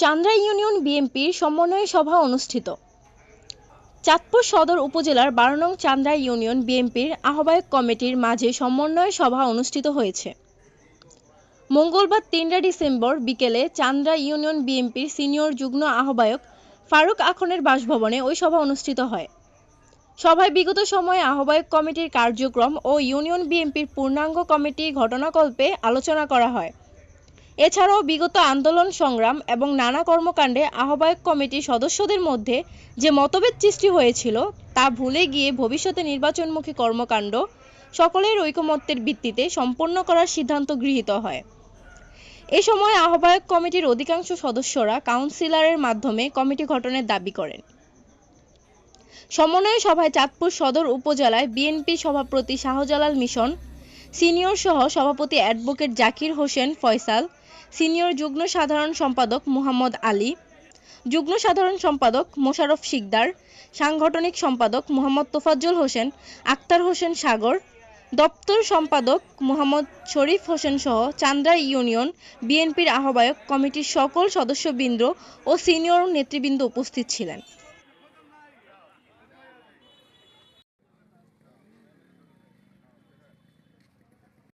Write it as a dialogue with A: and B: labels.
A: Chandra union বিএনপির সমন্বয় সভা অনুষ্ঠিত। চাঁদপুর সদর উপজেলার বারো নং চান্দ্রা ইউনিয়ন বিএনপির আহ্বায়ক কমিটির মাঝে সমন্বয় সভা অনুষ্ঠিত হয়েছে। মঙ্গলবার তিনটা ডিসেম্বর বিকেলে চান্দ্রা ইউনিয়ন বিএনপির সিনিয়র যুগ্ম আহ্বায়ক ফারুক আখনের বাসভবনে ওই সভা অনুষ্ঠিত হয়। সভায় বিগত সময়ে আহ্বায়ক কমিটির কার্যক্রম ও ইউনিয়ন বিএনপির পূর্ণাঙ্গ কমিটির ঘটনাকল্পে আলোচনা করা হয়। এছাড়াও বিগত আন্দোলন সংগ্রাম এবং নানা কর্মকাণ্ডে আহ্বায়ক কমিটির সদস্যদের মধ্যে যে মতভেদ সৃষ্টি হয়েছিল তা ভুলে গিয়ে ভবিষ্যতে নির্বাচনমুখী কর্মকাণ্ড সকলের ঐকমত্যের ভিত্তিতে সম্পন্ন করার সিদ্ধান্ত গৃহীত হয়। এ সময় আহ্বায়ক কমিটির অধিকাংশ সদস্যরা কাউন্সিলরের মাধ্যমে কমিটি গঠনের দাবি করেন। সমন্বয় সভায় চাঁদপুর সদর উপজেলায় বিএনপি সভাপতি শাহজালাল মিশন সিনিয়র সহ সভাপতি অ্যাডভোকেট জাকির হোসেন ফয়সাল, সিনিয়র যুগ্ম সাধারণ সম্পাদক মোহাম্মদ আলী, যুগ্ম সাধারণ সম্পাদক মোশাররফ শিকদার, সাংগঠনিক সম্পাদক মোহাম্মদ তোফাজ্জল হোসেন, আক্তার হোসেন সাগর, দপ্তর সম্পাদক মোহাম্মদ শরীফ হোসেন সহ চান্দ্রা ইউনিয়ন, বিএনপির আহ্বায়ক কমিটির সকল সদস্যবৃন্দ ও সিনিয়র নেতৃবৃন্দ উপস্থিত ছিলেন।